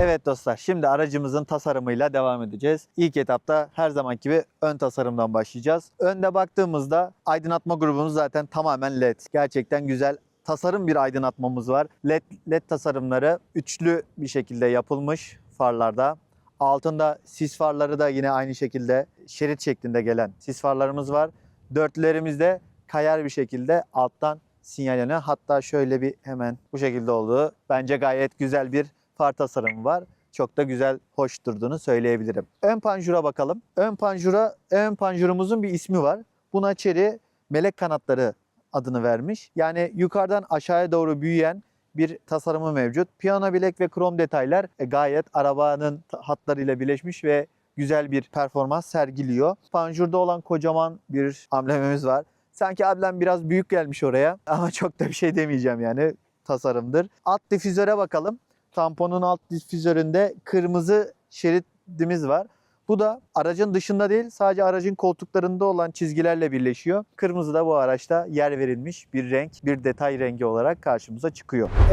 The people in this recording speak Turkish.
Evet dostlar şimdi aracımızın tasarımıyla devam edeceğiz. İlk etapta her zaman gibi ön tasarımdan başlayacağız. Önde baktığımızda aydınlatma grubumuz zaten tamamen LED. Gerçekten güzel tasarım bir aydınlatmamız var. LED, LED tasarımları üçlü bir şekilde yapılmış farlarda. Altında sis farları da yine aynı şekilde şerit şeklinde gelen sis farlarımız var. Dörtlerimizde kayar bir şekilde alttan sinyalene hatta şöyle bir hemen bu şekilde olduğu bence gayet güzel bir far tasarımı var. Çok da güzel, hoş durduğunu söyleyebilirim. Ön panjura bakalım. Ön panjura, ön panjurumuzun bir ismi var. Buna Chery melek kanatları adını vermiş. Yani yukarıdan aşağıya doğru büyüyen bir tasarımı mevcut. Piyano bilek ve krom detaylar e, gayet arabanın hatlarıyla birleşmiş ve güzel bir performans sergiliyor. Panjurda olan kocaman bir amblemimiz var. Sanki ablem biraz büyük gelmiş oraya ama çok da bir şey demeyeceğim yani tasarımdır. Alt difüzöre bakalım. Tamponun alt difüzöründe kırmızı şeridimiz var. Bu da aracın dışında değil sadece aracın koltuklarında olan çizgilerle birleşiyor. Kırmızı da bu araçta yer verilmiş bir renk, bir detay rengi olarak karşımıza çıkıyor. Evet